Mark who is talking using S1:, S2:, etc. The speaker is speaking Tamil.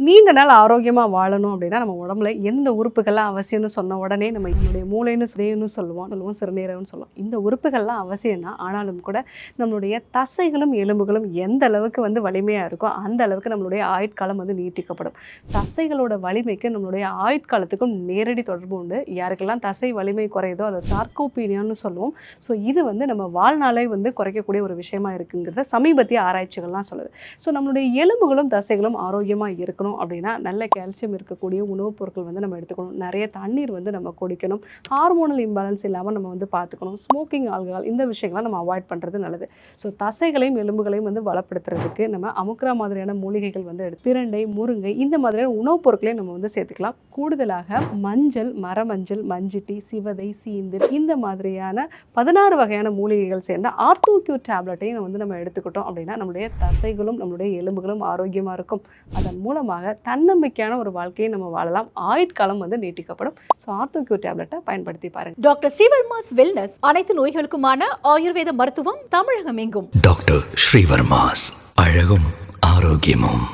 S1: நீண்ட நாள் ஆரோக்கியமாக வாழணும் அப்படின்னா நம்ம உடம்புல எந்த உறுப்புகள்லாம் அவசியம்னு சொன்ன உடனே நம்ம நம்மளுடைய மூளைன்னு சுதைன்னு சொல்லுவோம் சொல்லுவோம் சிறுநீரகம்னு சொல்லுவோம். இந்த உறுப்புகள்லாம் அவசியம் தான் ஆனாலும் கூட நம்மளுடைய தசைகளும் எலும்புகளும் எந்த அளவுக்கு வந்து வலிமையாக இருக்கோ அந்த அளவுக்கு நம்மளுடைய ஆயுட்காலம் வந்து நீட்டிக்கப்படும். தசைகளோட வலிமைக்கு நம்மளுடைய ஆயுட்காலத்துக்கும் நேரடி தொடர்பு உண்டு. யாருக்கெல்லாம் தசை வலிமை குறையுதோ அதை சார்கோபீனியான்னு சொல்லுவோம். ஸோ இது வந்து நம்ம வாழ்நாளை வந்து குறைக்கக்கூடிய ஒரு விஷயமா இருக்குங்கிறத சமீபத்திய ஆராய்ச்சிகள்லாம் சொல்லுது. ஸோ நம்மளுடைய எலும்புகளும் தசைகளும் ஆரோக்கியமாக இருக்கணும். அப்படின்னா நல்ல கால்சியம் இருக்கக்கூடிய உணவுப் பொருட்கள் வந்து நம்ம எடுத்துக்கணும். நிறைய தண்ணீர் வந்து நம்ம குடிக்கணும். ஹார்மோனல் இம்பேலன்ஸ் இல்லாமல் நம்ம வந்து பார்த்துக்கணும். ஸ்மோக்கிங் ஆல்கஹால் இந்த விஷயங்கள்லாம் நம்ம அவாய்ட் பண்ணுறது நல்லது. ஸோ தசைகளையும் எலும்புகளையும் வந்து வளப்படுத்துறதுக்கு நம்ம அமுக்ரா மாதிரியான மூலிகைகள் வந்து எடுத்து பிரண்டை முருங்கை இந்த மாதிரியான உணவுப் பொருட்களையும் நம்ம வந்து சேர்த்துக்கலாம். கூடுதலாக மஞ்சள் மரமஞ்சள் மஞ்சிட்டி சிவதை சீந்து இந்த மாதிரியான பதினாறு வகையான மூலிகைகள் சேர்ந்த ஆர்த்தோக்யூ டேப்லெட்டையும் வந்து நம்ம எடுத்துக்கிட்டோம் அப்படின்னா நம்மளுடைய தசைகளும் நம்மளுடைய எலும்புகளும் ஆரோக்கியமாக இருக்கும். அதன் மூலமாக மூலமாக தன்னம்பிக்கையான ஒரு வாழ்க்கையை நம்ம வாழலாம். ஆயுட்காலம் வந்து நீட்டிக்கப்படும். ஸோ ஆர்த்தோக்யூ டேப்லெட்டை பயன்படுத்தி பாருங்க.
S2: டாக்டர் ஸ்ரீவர்மாஸ் வெல்னஸ் அனைத்து நோய்களுக்குமான ஆயுர்வேத மருத்துவம் தமிழகம் எங்கும்
S3: டாக்டர் ஸ்ரீவர்மாஸ் அழகும் ஆரோக்கியமும்.